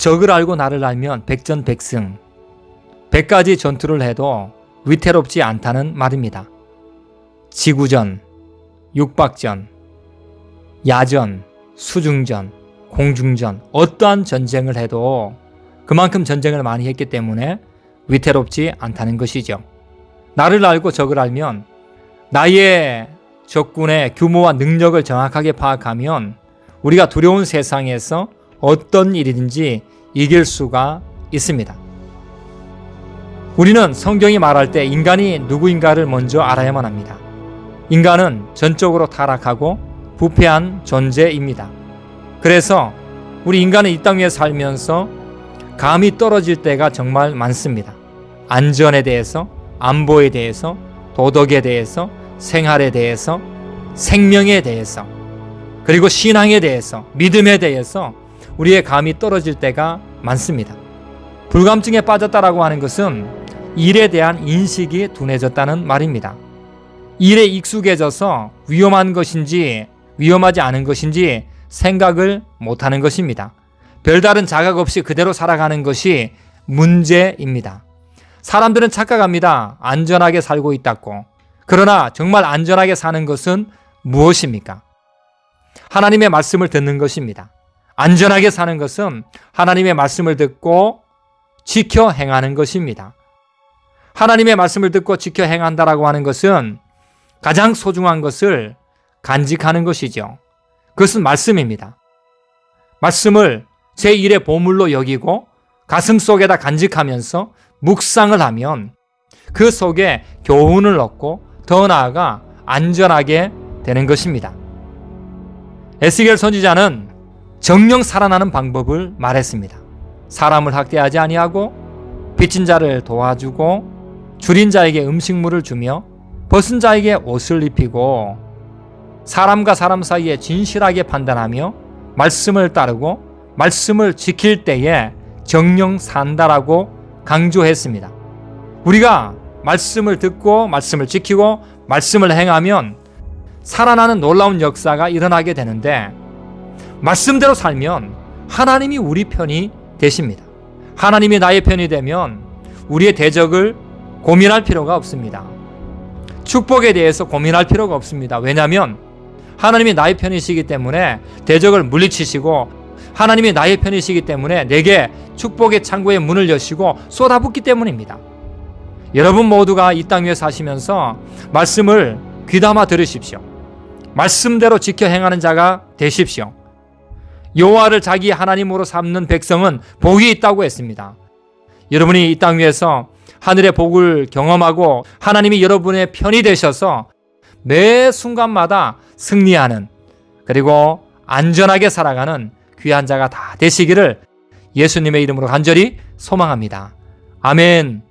적을 알고 나를 알면 백전백승. 백가지 전투를 해도 위태롭지 않다는 말입니다. 지구전, 육박전, 야전, 수중전, 공중전, 어떠한 전쟁을 해도 그만큼 전쟁을 많이 했기 때문에 위태롭지 않다는 것이죠. 나를 알고 적을 알면 나의 적군의 규모와 능력을 정확하게 파악하면 우리가 두려운 세상에서 어떤 일이든지 이길 수가 있습니다. 우리는 성경이 말할 때 인간이 누구인가를 먼저 알아야만 합니다. 인간은 전적으로 타락하고 부패한 존재입니다. 그래서 우리 인간은 이 땅 위에 살면서 감이 떨어질 때가 정말 많습니다. 안전에 대해서, 안보에 대해서, 도덕에 대해서, 생활에 대해서, 생명에 대해서, 그리고 신앙에 대해서, 믿음에 대해서 우리의 감이 떨어질 때가 많습니다. 불감증에 빠졌다라고 하는 것은 일에 대한 인식이 둔해졌다는 말입니다. 일에 익숙해져서 위험한 것인지 위험하지 않은 것인지 생각을 못하는 것입니다. 별다른 자각 없이 그대로 살아가는 것이 문제입니다. 사람들은 착각합니다. 안전하게 살고 있다고. 그러나 정말 안전하게 사는 것은 무엇입니까? 하나님의 말씀을 듣는 것입니다. 안전하게 사는 것은 하나님의 말씀을 듣고 지켜 행하는 것입니다. 하나님의 말씀을 듣고 지켜 행한다라고 하는 것은 가장 소중한 것을 간직하는 것이죠. 그것은 말씀입니다. 말씀을 제1의 보물로 여기고 가슴 속에다 간직하면서 묵상을 하면 그 속에 교훈을 얻고 더 나아가 안전하게 되는 것입니다. 에스겔 선지자는 정령 살아나는 방법을 말했습니다. 사람을 학대하지 아니하고 빚진 자를 도와주고 줄인 자에게 음식물을 주며 벗은 자에게 옷을 입히고 사람과 사람 사이에 진실하게 판단하며 말씀을 따르고 말씀을 지킬 때에 정령 산다라고 강조했습니다. 우리가 말씀을 듣고 말씀을 지키고 말씀을 행하면 살아나는 놀라운 역사가 일어나게 되는데 말씀대로 살면 하나님이 우리 편이 되십니다. 하나님이 나의 편이 되면 우리의 대적을 고민할 필요가 없습니다. 축복에 대해서 고민할 필요가 없습니다. 왜냐하면 하나님이 나의 편이시기 때문에 대적을 물리치시고 하나님이 나의 편이시기 때문에 내게 축복의 창고의 문을 여시고 쏟아붓기 때문입니다. 여러분 모두가 이 땅 위에 사시면서 말씀을 귀담아 들으십시오. 말씀대로 지켜 행하는 자가 되십시오. 여호와를 자기 하나님으로 삼는 백성은 복이 있다고 했습니다. 여러분이 이 땅 위에서 하늘의 복을 경험하고 하나님이 여러분의 편이 되셔서 매 순간마다 승리하는 그리고 안전하게 살아가는 귀한 자가 다 되시기를 예수님의 이름으로 간절히 소망합니다. 아멘.